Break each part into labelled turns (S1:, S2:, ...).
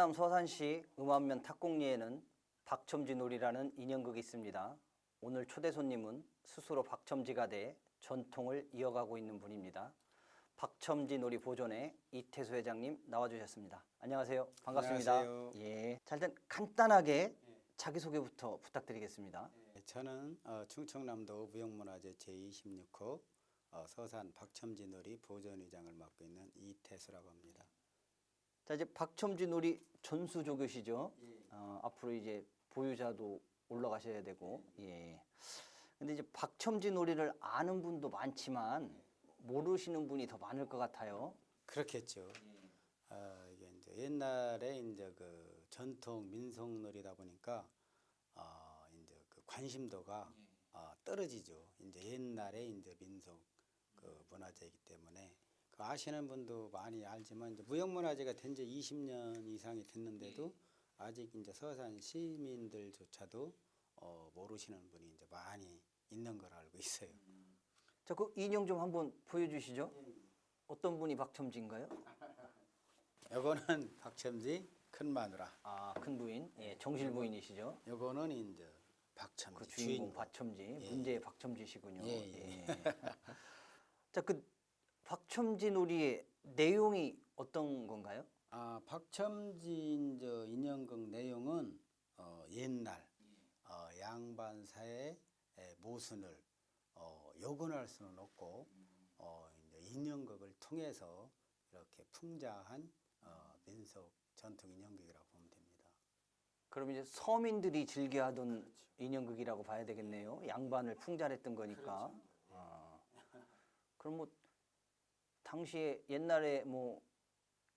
S1: 충남 서산시 음암면 탁곡리에는 박첨지 놀이라는 인형극이 있습니다. 오늘 초대 손님은 스스로 박첨지가 돼 전통을 이어가고 있는 분입니다. 박첨지 놀이 보존회 이태수 회장님 나와주셨습니다. 안녕하세요. 반갑습니다.
S2: 안녕하세요.
S1: 예. 자 일단 간단하게 자기소개부터 부탁드리겠습니다.
S2: 네, 저는 어, 충청남도 무형문화재 제26호 어, 서산 박첨지 놀이 보존의장을 맡고 있는 이태수라고 합니다.
S1: 자 이제 박첨지 놀이 전수조교시죠. 어, 앞으로 이제 보유자도 올라가셔야 되고 예. 근데 이제 박첨지 놀이를 아는 분도 많지만 모르시는 분이 더 많을 것 같아요.
S2: 그렇겠죠. 어, 이게 이제 옛날에 이제 그 전통 민속놀이다 보니까 어, 이제 그 관심도가 어, 떨어지죠. 이제 옛날에 이제 민속 그 문화재이기 때문에 그 아시는 분도 많이 알지만 이제 무형문화재가 된 지 20년 이상이 됐는데도 아직 이제 서산 시민들조차도 어, 모르시는 분이 이제 많이 있는 걸 알고 있어요.
S1: 자, 그 인형 좀 한번 보여주시죠. 어떤 분이 박첨지인가요?
S2: 요거는 박첨지 큰 마누라.
S1: 아, 큰 부인, 예, 정실 부인이시죠.
S2: 요거는 이제 박첨지
S1: 그 주인공
S2: 주인공.
S1: 박첨지,
S2: 예.
S1: 문제의 박첨지시군요.
S2: 예, 예.
S1: 자, 그 박첨지 놀이의 내용이 어떤 건가요?
S2: 아 박첨지 이제 인형극 내용은 어, 옛날 어, 양반 사의 에, 모순을 어, 요건할 수는 없고 어, 인형극을 통해서 이렇게 풍자한 어, 민속 전통 인형극이라고 보면 됩니다.
S1: 그럼 이제 서민들이 즐겨 하던 인형극이라고 봐야 되겠네요. 양반을 풍자했던 거니까. 아. 그럼 뭐 당시에 옛날에 뭐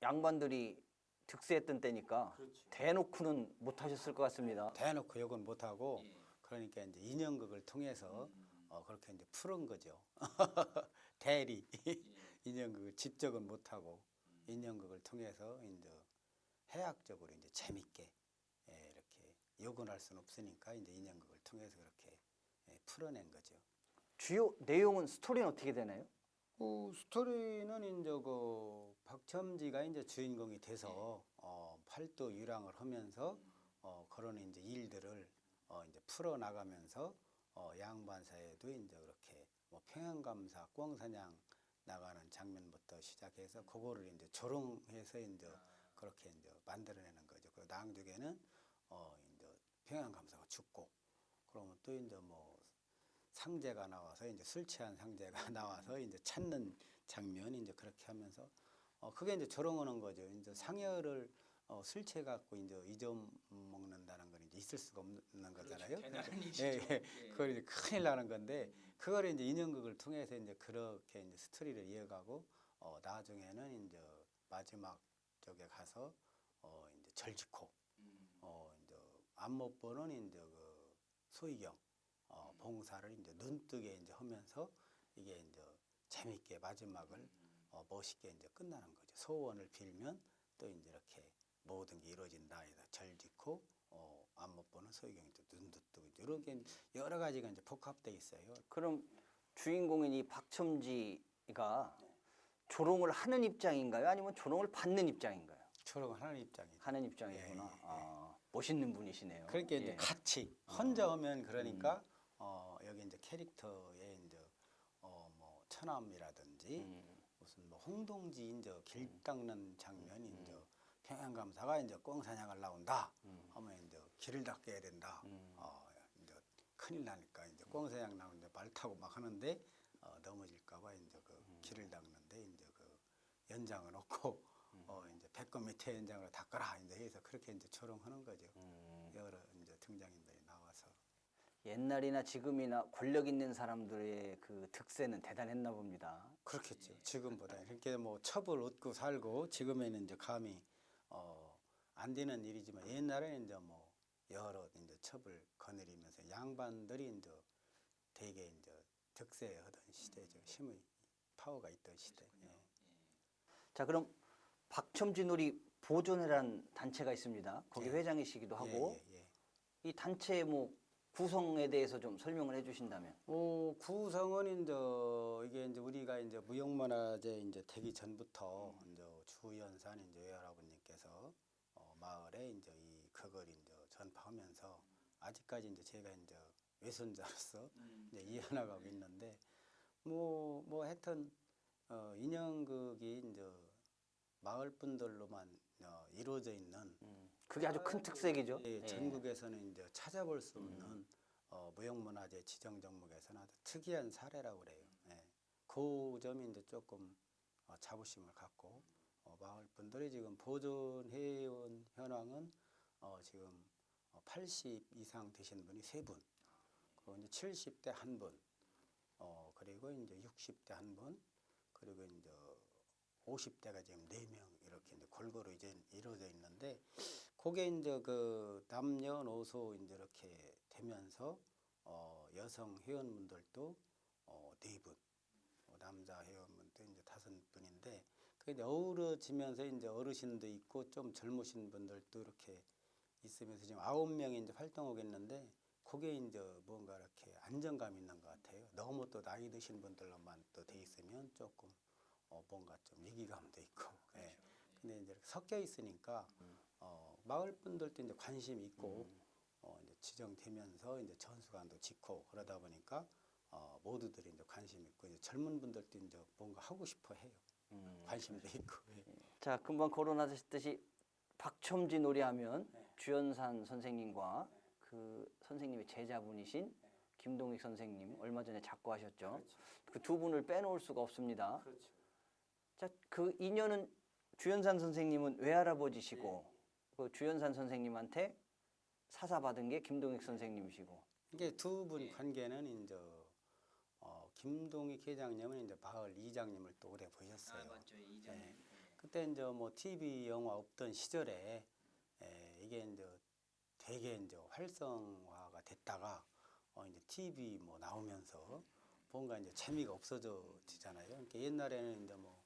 S1: 양반들이 득세했던 때니까 대놓고는 못 하셨을 것 같습니다.
S2: 대놓고 욕은 못 하고 그러니까 이제 인형극을 통해서 어, 그렇게 이제 푸른 거죠. 대리 인형극을 직접은 못 하고 인형극을 통해서 이제 해학적으로 이제 재밌게 예, 이렇게 욕은 할 수는 없으니까 이제 인형극을 통해서 그렇게 예, 풀어낸 거죠.
S1: 주요 내용은 스토리는 어떻게 되나요?
S2: 그 스토리는 이제 그 박첨지가 이제 주인공이 돼서 어, 팔도 유랑을 하면서 어, 그런 이제 일들을 어, 이제 풀어 나가면서 어, 양반사에도 이제 그렇게 뭐 평양감사 꽝사냥 나가는 장면부터 시작해서 그거를 이제 조롱해서 이제 그렇게 이제 만들어내는 거죠. 그 낭족에는 어, 이제 평양감사가 죽고 그러면 또 이제 뭐 상제가 나와서 이제 술 취한 상제가 나와서 이제 찾는 장면 이제 그렇게 하면서 어 그게 이제 조롱하는 거죠. 이제 상여를 어, 술 취해 갖고 이제 잊어 먹는다는 건 이제 있을 수가 없는 거잖아요. 예, 예. 그걸 이제 큰일 나는 건데 그걸 이제 인형극을 통해서 이제 그렇게 이제 스토리를 이어가고 어 나중에는 이제 마지막 쪽에 가서 어 이제 절지코 어 이제 안못 보는 이제 그 소희경 어, 봉사를 이제 눈뜨게 이제 하면서 이게 이제 재밌게 마지막을 어, 멋있게 이제 끝나는 거죠. 소원을 빌면 또 이제 이렇게 모든 게 이루어진다. 이다 절 짓고 어, 안못 보는 소희경이 또 눈도 뜨고 이제 이렇게 여러 가지가 이제 복합돼 있어요.
S1: 그럼 주인공인 이 박첨지가 조롱을 하는 입장인가요? 아니면 조롱을 받는 입장인가요?
S2: 초롱을 하는 입장이죠.
S1: 하는 입장이구나.
S2: 예, 예, 예.
S1: 아, 멋있는 분이시네요.
S2: 그러니까 이제
S1: 예.
S2: 같이 혼자 오면 그러니까 어 여기 이제 캐릭터에 이제 어뭐 처남이라든지
S1: 음.
S2: 무슨 뭐 홍동지 이제 길 닦는 장면이 이제 평양감사가 이제 꽁사냥을 나온다 하면 이제 길을 닦아야 된다. 어 이제 큰일 나니까 이제 꽁사냥 나오는데 말 타고 막 하는데 어 넘어질까봐 이제 그 길을 닦는데 이제 그 연장을 얻고 어 이제 배꼽 밑에 연장을 닦아라 이제 해서 그렇게 이제 조롱하는 거죠. 여러 이제 등장인들이 나와서
S1: 옛날이나 지금이나 권력 있는 사람들의 그 득세는 대단했나 봅니다.
S2: 그렇겠죠. 지금보다 이렇게 뭐 첩을 얻고 살고 지금에는 이제 감히 어 안 되는 일이지만 옛날에는 이제 뭐 여러 이제 첩을 거느리면서 양반들이 이제 되게 이제 득세하던 시대죠. 힘의 파워가 있던 시대. 예.
S1: 자, 그럼 박첨지 놀이 보존회라는 단체가 있습니다. 거기
S2: 예.
S1: 회장이시기도 하고
S2: 예, 예, 예.
S1: 이 단체의 뭐 구성에 대해서 좀 설명을 해주신다면.
S2: 어, 구성은 이제 이게 이제 우리가 이제 무형문화재 이제 되기 전부터 이제 주연산 이제 외할아버님께서 어, 마을에 이제 이 그걸 이제 전파하면서 아직까지 이제 제가 이제 외손자로서 이제 이어나가고 있는데 뭐뭐 하여튼 어 인형극이 이제 마을 분들로만 어, 이루어져 있는
S1: 음, 그게 아주 큰 특색이죠.
S2: 예,
S1: 예.
S2: 전국에서는 이제 찾아볼 수 없는 어, 무형문화재 지정 종목에서는 아주 특이한 사례라고 그래요. 예. 그 점이 이제 조금 어, 자부심을 갖고 어, 마을 분들이 지금 보존해온 현황은 어, 지금 어, 80 이상 되신 분이 세 분, 그리고 이제 70대 한 분, 어, 그리고 이제 60대 한 분, 그리고 이제 50대가 지금 네 명 이렇게 이제 골고루 이제 이루어져 있는데 그게 이제 그 남녀노소 이제 이렇게 되면서 어 여성 회원분들도 어 네 분, 어, 남자 회원분도 이제 다섯 분인데 그게 이제 어우러지면서 이제 어르신도 있고 좀 젊으신 분들도 이렇게 있으면서 지금 아홉 명이 이제 활동하고 있는데 그게 이제 뭔가 이렇게 안정감 있는 것 같아요. 너무 또 나이 드신 분들로만 또 돼 있으면 조금 어 뭔가 좀 위기감도 있고. 예. 근데 이제 섞여 있으니까 어 마을 분들도 이제 관심이 있고 어 이제 지정되면서 이제 전수관도 짓고 그러다 보니까 어 모두들이 이제 관심 있고 이제 젊은 분들도 이제 뭔가 하고 싶어 해요.
S1: 음.
S2: 관심도 있고. 예.
S1: 자, 금방 거론하셨듯이 박첨지 노래하면
S2: 네.
S1: 주연산 선생님과 그 선생님의 제자분이신 김동익 선생님 얼마 전에 작고하셨죠. 그 두 분을 빼놓을 수가 없습니다.
S2: 그렇죠.
S1: 자, 그 인연은 주연산 선생님은 외할아버지시고 그 주연산 선생님한테 사사 받은 게 김동익 선생님이시고
S2: 이게 두 분 관계는 이제 어, 김동익 회장님은 이제 마을 이장님을 또 오래 보셨어요. 예. 그때 이제 뭐 TV 영화 없던 시절에 예, 이게 이제 되게 이제 활성화가 됐다가 어 이제 TV 뭐 나오면서 뭔가 이제 재미가 없어져지잖아요. 그러니까 옛날에는 이제 뭐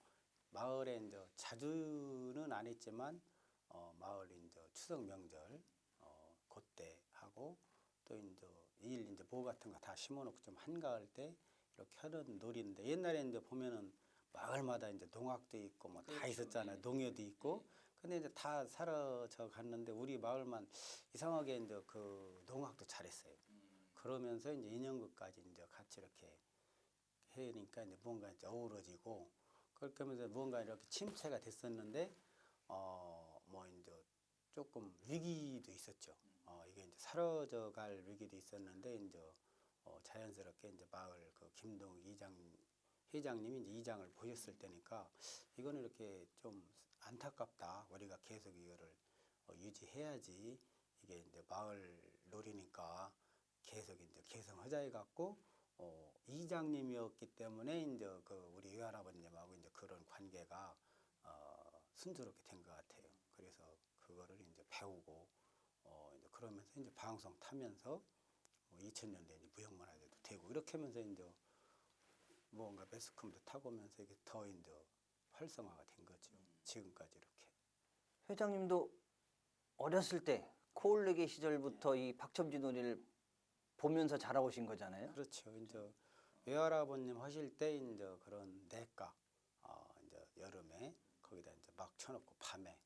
S2: 마을에 이제 자주는 안 했지만 어 마을 이제 추석 명절 어 그때 하고 또 이제 일 이제 모 같은 거 다 심어놓고 좀 한가할 때 이렇게 하는 놀이인데 옛날에 이제 보면은 마을마다 이제 농악도 있고 뭐다 있었잖아요. 농협도 있고. 근데 이제 다 사라져 갔는데 우리 마을만 이상하게 이제 그 농악도 잘했어요. 그러면서 이제 인형극까지 이제 같이 이렇게 해니까 이제 뭔가 이제 어우러지고 그렇게 하면서 뭔가 이렇게 침체가 됐었는데 어 조금 위기도 있었죠. 어 이게 이제 사라져 갈 위기도 있었는데 이제 어 자연스럽게 이제 마을 그 김동 이장 회장님이 이제 이장을 보셨을 때니까 이거는 이렇게 좀 안타깝다. 우리가 계속 이거를 어, 유지해야지 이게 이제 마을 놀이니까 계속 이제 개성하자 해 갖고 어, 이장님이었기 때문에 이제 그 우리 외할아버님하고 이제 그런 관계가 어, 순조롭게 된 것 같아요. 그거를 이제 배우고 어, 이제 그러면서 이제 방송 타면서 뭐 2000년대 이제 무형문화재도 되고 이렇게 하면서 이제 뭔가 매스컴도 타고면서 이게 더 이제 활성화가 된 거죠. 지금까지 이렇게.
S1: 회장님도 어렸을 때 코올레기 시절부터 이 박첨지 놀이를 보면서 자라오신 거잖아요.
S2: 그렇죠. 이제 외할아버님 하실 때 이제 그런 내가 어 이제 여름에 거기다 이제 막 쳐놓고 밤에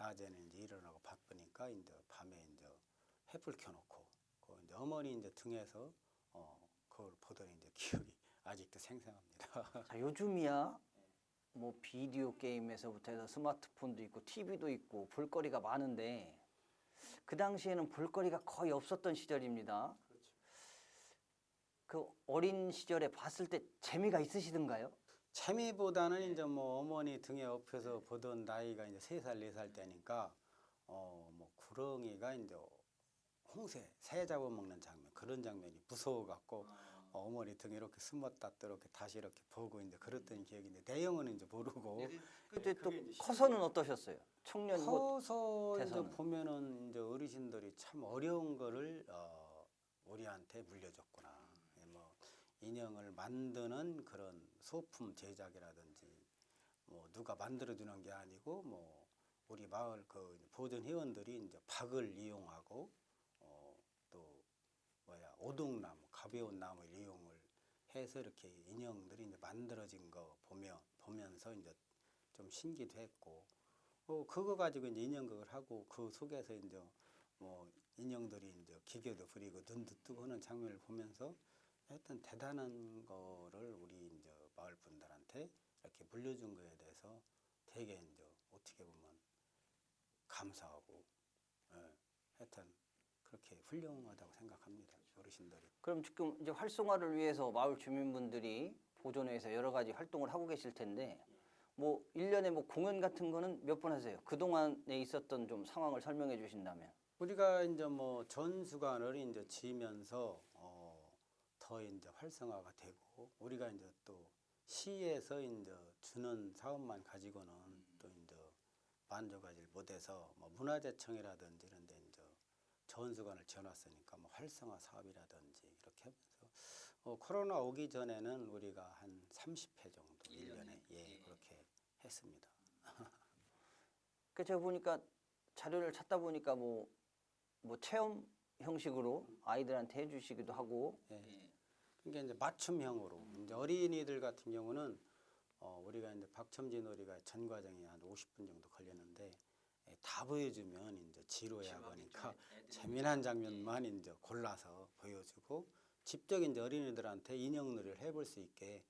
S2: 낮에는 이제 일어나고 바쁘니까 이제 밤에 이제 햇불 켜놓고 그 이제 어머니 이제 등에서 어 그걸 보던 이제 기억이 아직도 생생합니다.
S1: 자, 요즘이야 뭐 비디오 게임에서부터 해서 스마트폰도 있고 TV도 있고 볼거리가 많은데 그 당시에는 볼거리가 거의 없었던 시절입니다. 그 어린 시절에 봤을 때 재미가 있으시던가요?
S2: 재미보다는 이제 뭐 어머니 등에 업혀서 보던 나이가 이제 세 살 네 살 때니까 어 뭐 구렁이가 이제 홍새 새 잡아먹는 장면 그런 장면이 무서워 갖고 어, 어머니 등에 이렇게 숨었다 또 이렇게 다시 이렇게 보고 이제 그랬던 기억인데 내용은 이제 모르고
S1: 그때 또 커서는 어떠셨어요? 청년 뭐
S2: 커서 이제
S1: 대선은.
S2: 보면은 이제 어르신들이 참 어려운 거를 어, 우리한테 물려줬구나. 인형을 만드는 그런 소품 제작이라든지 뭐 누가 만들어 주는 게 아니고 뭐 우리 마을 그 보존 회원들이 이제 박을 이용하고 어, 또 뭐야 오동나무 가벼운 나무 이용을 해서 이렇게 인형들이 이제 만들어진 거 보며 보면서 이제 좀 신기도 했고 어, 그거 가지고 이제 인형극을 하고 그 속에서 이제 뭐 인형들이 이제 기계도 부리고 눈도 뜨고 하는 장면을 보면서 하여튼 대단한 거를 우리 이제 마을 분들한테 이렇게 물려준 거에 대해서 되게 이제 어떻게 보면 감사하고 예, 하여튼 그렇게 훌륭하다고 생각합니다 어르신들이.
S1: 그럼 지금 이제 활성화를 위해서 마을 주민분들이 보존회에서 여러 가지 활동을 하고 계실 텐데 뭐 일년에 뭐 공연 같은 거는 몇 번 하세요? 그동안에 있었던 좀 상황을 설명해 주신다면.
S2: 우리가 이제 뭐 전수관을 이제 지면서 어, 더 이제 활성화가 되고 우리가 이제 또 시에서 이제 주는 사업만 가지고는 또 이제 만족하지 못해서 뭐 문화재청이라든지 이런 데 이제 전수관을 지어놨으니까 뭐 활성화 사업이라든지 이렇게 하면서 어, 코로나 오기 전에는 우리가 한 30회 정도 일년에? 예, 그렇게 했습니다.
S1: 그 제가 보니까 자료를 찾다 보니까 뭐 뭐 체험 형식으로 아이들한테 해주시기도 하고
S2: 예. 그게 이제 맞춤형으로 이제 어린이들 같은 경우는 어, 우리가 이제 박첨지 놀이가 전 과정이 한 50분 정도 걸렸는데 예, 다 보여주면 이제 지루해 하니까 재미난 장면만 이제 골라서 보여주고 직접 이제 어린이들한테 인형 놀이를 해볼 수 있게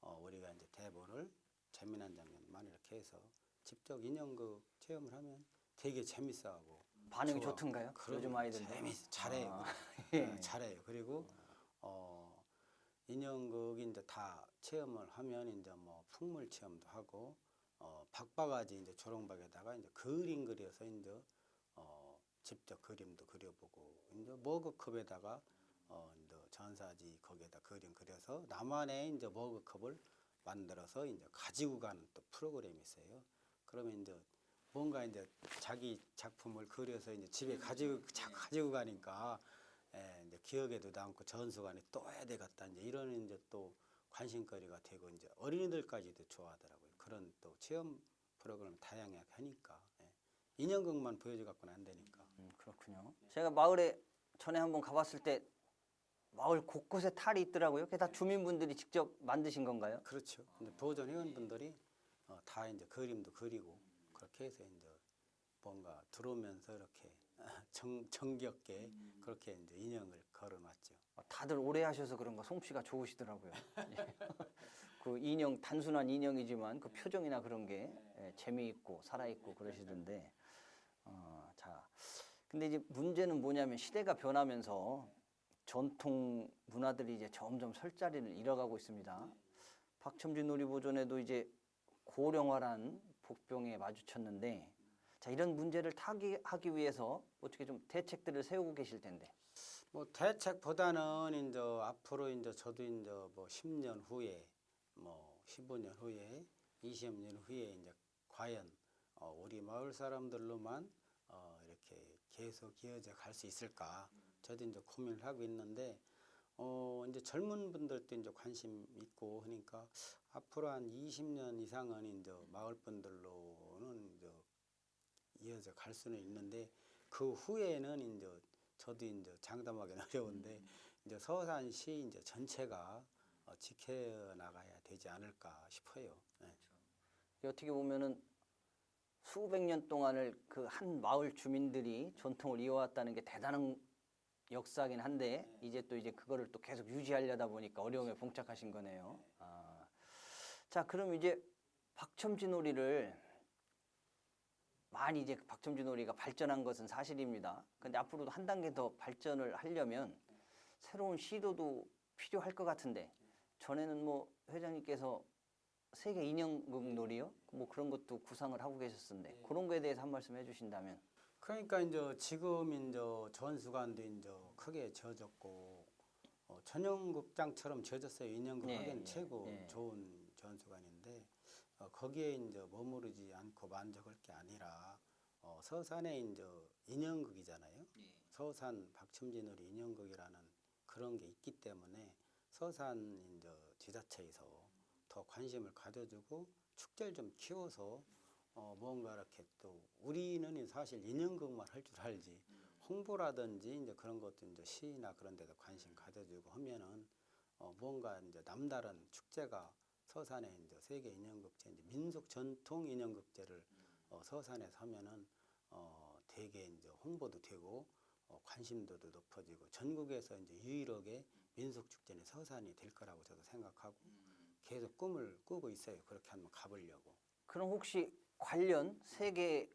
S2: 어, 우리가 이제 대본을 재미난 장면만 이렇게 해서 직접 인형극 체험을 하면 되게 재밌어하고
S1: 반응이. 좋던가요? 요즘 아이들도.
S2: 재밌 잘해요.
S1: 아,
S2: 네,
S1: 예.
S2: 잘해요. 그리고 어 인형극이 이제 다 체험을 하면 이제 뭐 풍물 체험도 하고 어 박바가지 이제 조롱박에다가 이제 그림 그려서 이제 어 직접 그림도 그려보고 이제 머그컵에다가 어 이제 전사지 거기에다 그림 그려서 나만의 이제 머그컵을 만들어서 이제 가지고 가는 또 프로그램이 있어요. 그러면 이제 뭔가 이제 자기 작품을 그려서 이제 집에 가지고 자- 가지고 가니까 예, 이제 기억에도 남고 전수관에 또 해야 되겠다 이제 이런 이제 또 관심거리가 되고 이제 어린이들까지도 좋아하더라고요. 그런 또 체험 프로그램 다양하게 하니까 예. 인형극만 보여줘 갖고는 안 되니까.
S1: 음, 그렇군요. 제가 마을에 전에 한번 가봤을 때 마을 곳곳에 탈이 있더라고요. 그게 다 주민분들이 직접 만드신 건가요?
S2: 그렇죠. 근데 보존 회원분들이 어, 다 이제 그림도 그리고 그렇게 해서 이제 뭔가 들어오면서 이렇게 정, 정겹게 그렇게 이제 인형을 걸어놨죠.
S1: 아, 다들 오래 하셔서 그런가 솜씨가 좋으시더라고요. 예. 그 인형 단순한 인형이지만 그 표정이나 그런 게 예, 재미있고 살아있고 그러시던데. 어, 자, 근데 이제 문제는 뭐냐면 시대가 변하면서 전통 문화들이 이제 점점 설 자리를 잃어가고 있습니다. 박첨지 놀이보존에도 이제 고령화란 복병에 마주쳤는데, 자 이런 문제를 타개하기 위해서 어떻게 좀 대책들을 세우고 계실 텐데.
S2: 뭐 대책보다는 이제 앞으로 이제 저도 이제 뭐 10년 후에 뭐 15년 후에 20년 후에 이제 과연 어, 우리 마을 사람들로만 어, 이렇게 계속 이어져 갈 수 있을까 저도 이제 고민을 하고 있는데 어 이제 젊은 분들도 이제 관심 있고 하니까 앞으로 한 20년 이상은 이제 마을 분들로는 이제 이어져 갈 수는 있는데 그 후에는 이제 저도 이제 장담하기는 어려운데 이제 서산시 이제 전체가 어, 지켜나가야 되지 않을까 싶어요. 네.
S1: 어떻게 보면은 수백 년 동안을 그 한 마을 주민들이 전통을 이어왔다는 게 대단한 역사긴 한데 이제 또 이제 그거를 또 계속 유지하려다 보니까 어려움에 봉착하신 거네요. 아. 자, 그럼 이제 박첨지 놀이를 많이 이제 박첨지 놀이가 발전한 것은 사실입니다. 근데 앞으로도 한 단계 더 발전을 하려면 새로운 시도도 필요할 것 같은데 전에는 뭐 회장님께서 세계 인형극 놀이요? 뭐 그런 것도 구상을 하고 계셨는데 그런 거에 대해서 한 말씀 해주신다면
S2: 그러니까 이제 지금 이제 전수관도 이제 크게 지어졌고 어, 전용극장처럼 지어졌어요. 인형극
S1: 네,
S2: 하기엔
S1: 네,
S2: 최고
S1: 네.
S2: 좋은 전수관인데 어, 거기에 이제 머무르지 않고 만족할 게 아니라 어, 서산에 이제 인형극이잖아요. 서산 박첨진우리 인형극이라는 그런 게 있기 때문에 서산 이제 지자체에서 더 관심을 가져주고 축제를 좀 키워서 어 뭔가 이렇게 또 우리는 사실 인형극만 할 줄 알지. 홍보라든지 이제 그런 것도 이제 시나 그런 데도 관심 가져주고 하면은 어 뭔가 이제 남다른 축제가 서산에 이제 세계 인형극제 이제 민속 전통 인형극제를 어, 서산에서 하면은 어, 되게 이제 홍보도 되고 어, 관심도도 높아지고 전국에서 이제 유일하게 민속 축제는 서산이 될 거라고 저도 생각하고 계속 꿈을 꾸고 있어요. 그렇게 한번 가보려고.
S1: 그럼 혹시 관련 세계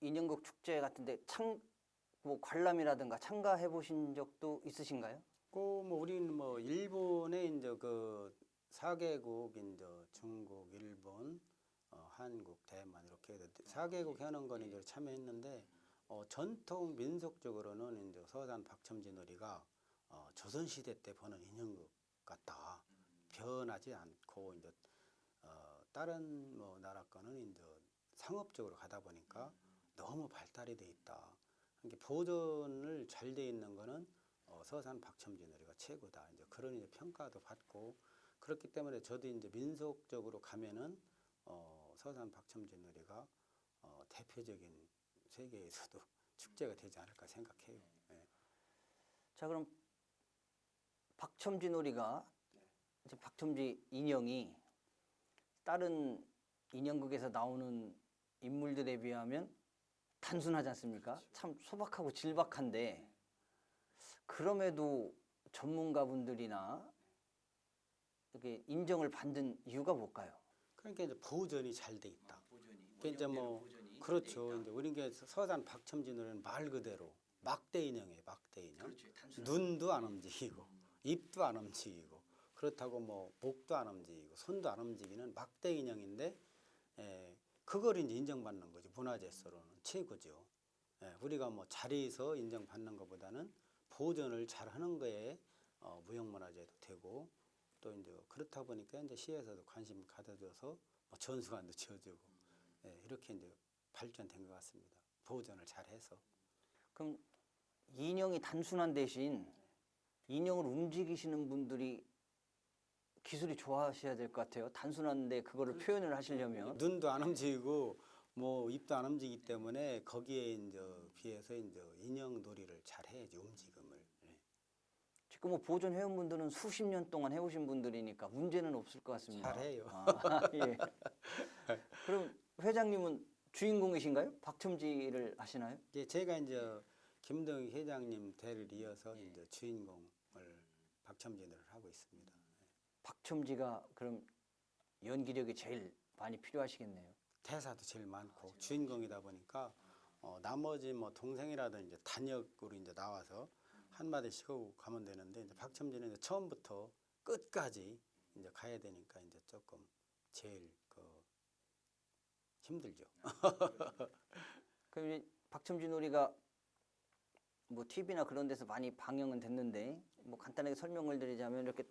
S1: 인형극 축제 같은데 참 뭐 관람이라든가 참가해 보신 적도 있으신가요?
S2: 그뭐 우리는 뭐 일본에 이제 그 4개국 이제 중국, 일본, 어, 한국, 대만 이렇게 해서 4개국 하는 건 이제 참여했는데 어, 전통 민속적으로는 이제 서산 박첨지 놀이가 어, 조선 시대 때 보는 인형극 같다. 변하지 않고 이제 어, 다른 뭐 나라 거는 이제 상업적으로 가다 보니까 너무 발달이 돼 있다. 이게 보존을 잘 돼 있는 거는 어, 서산 박첨지 놀이가 최고다. 이제 그런 이제 평가도 받고 그렇기 때문에 저도 이제 민속적으로 가면은 어, 서산 박첨지 놀이가 어, 대표적인 세계에서도 축제가 되지 않을까 생각해요. 예.
S1: 자 그럼 박첨지 놀이가 이제 박첨지 인형이 다른 인형극에서 나오는 인물들에 비하면 단순하지 않습니까? 참 소박하고 질박한데 그럼에도 전문가분들이나 이렇게 인정을 받는 이유가 뭘까요?
S2: 그러니까 이제 보존이 잘 돼 있다. 그러니까 이제 뭐 그렇죠. 이제 우리 게 서산 박첨지 놀이는 말 그대로 막대 인형이에요. 막대 인형. 눈도 안 움직이고 입도 안 움직이고 그렇다고 뭐 목도 안 움직이고 손도 안 움직이는 막대 인형인데 에, 그걸 이제 인정받는 거죠. 문화재로는 최고죠. 예, 우리가 뭐 자리에서 인정받는 것보다는 보존을 잘 하는 거에 어, 무형문화재도 되고 또 이제 그렇다 보니까 이제 시에서도 관심 가져줘서 뭐 전수관도 지어주고 예, 이렇게 이제 발전된 것 같습니다. 보존을 잘해서.
S1: 그럼 인형이 단순한 대신 인형을 움직이시는 분들이 기술이 좋아하셔야 될 것 같아요. 단순한데 그거를 표현을 하시려면
S2: 눈도 안 움직이고 뭐 입도 안 움직이기 때문에 거기에 이제 비해서 이제 인형 놀이를 잘 해야지 움직임을. 예.
S1: 지금 뭐 보존 회원분들은 수십 년 동안 해오신 분들이니까 문제는 없을 것 같습니다.
S2: 잘해요.
S1: 아, 예. 그럼 회장님은 주인공이신가요? 박첨지를 하시나요?
S2: 이제 제가 이제 김동희 회장님 대를 이어서 이제 주인공을 박첨진을 하고 있습니다.
S1: 박첨지가 그럼 연기력이 제일 많이 필요하시겠네요.
S2: 대사도 제일 많고 주인공이다 보니까 어, 나머지 뭐 동생이라든지 단역으로 이제 나와서 한 마디씩 하고 가면 되는데 이제 박첨진은 이제 처음부터 끝까지 이제 가야 되니까 이제 조금 제일 그 힘들죠.
S1: 그럼 박첨지 놀이가 뭐 TV나 그런 데서 많이 방영은 됐는데 뭐 간단하게 설명을 드리자면 이렇게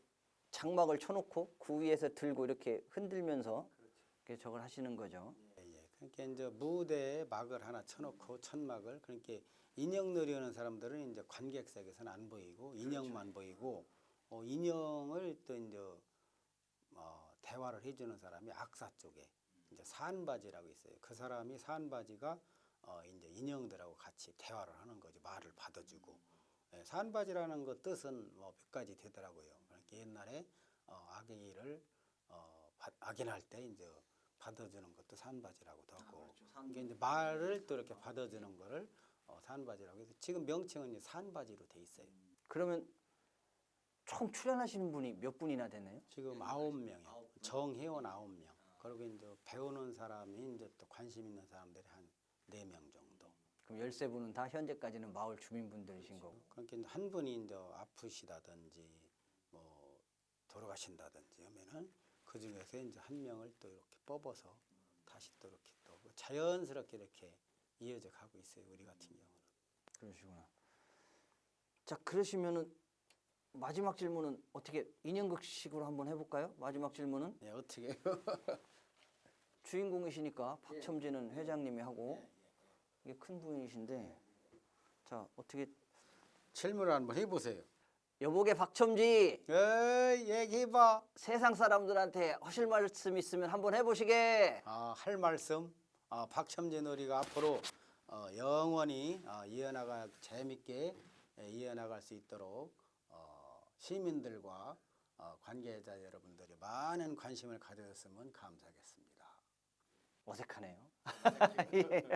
S1: 장막을 쳐놓고 그 위에서 들고 이렇게 흔들면서 이렇게 저걸 하시는 거죠.
S2: 예, 예. 그러니까 이제 무대에 막을 하나 쳐놓고 천막을 그러니까 인형 놀이하는 사람들은 이제 관객석에서는 안 보이고 인형만 보이고 어, 인형을 또 이제 어, 대화를 해주는 사람이 악사 쪽에 이제 산바지라고 있어요. 그 사람이 산바지가 어, 이제 인형들하고 같이 대화를 하는 거죠. 말을 받아주고 예, 산바지라는 거 뜻은 뭐 몇 가지 되더라고요. 그러니까 옛날에 어, 아기를 어, 바- 악인할 때 이제 받아주는 것도 산바지라고도 하고 이게 이제 말을 또 이렇게 받아주는 거를 어, 산바지라고 해서 지금 명칭은 이제 산바지로 돼 있어요.
S1: 그러면 총 출연하시는 분이 몇 분이나 되나요?
S2: 지금 아홉 명이요. 정회원 아홉 명. 그리고 이제 배우는 사람이 이제 또 관심 있는 사람들이 한 네 명 정도.
S1: 그럼 13분은 다 현재까지는 마을 주민분들이신 거고.
S2: 그러니까 이제 한 분이 이제 아프시다든지 뭐 돌아가신다든지 하면은 그 중에서 이제 한 명을 또 이렇게 뽑아서 다시 또 이렇게 또 자연스럽게 이렇게 이어져 가고 있어요. 우리 같은 경우는.
S1: 그러시구나. 자, 그러시면은 마지막 질문은 어떻게 인형극식으로 한번 해볼까요? 마지막 질문은
S2: 예, 어떻게
S1: 주인공이시니까 박첨지는 회장님이 하고 이게 큰 부인이신데 자 어떻게
S2: 질문을 한번 해보세요.
S1: 여보게 박첨지
S2: 에이, 얘기해봐.
S1: 세상 사람들한테 하실 말씀 있으면 한번 해보시게.
S2: 아, 할 말씀. 아, 박첨지 놀이가 앞으로 어, 영원히 어, 이어나가 재밌게 예, 이어나갈 수 있도록 어, 시민들과 어, 관계자 여러분들이 많은 관심을 가져줬으면 감사하겠습니다.
S1: 어색하네요. 예.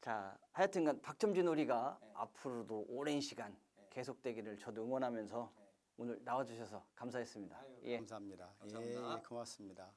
S1: 자, 하여튼간 박첨지 놀이가 앞으로도 오랜 시간 계속되기를 저도 응원하면서 오늘 나와주셔서 감사했습니다. 예.
S2: 감사합니다.
S1: 감사합니다.
S2: 예, 고맙습니다.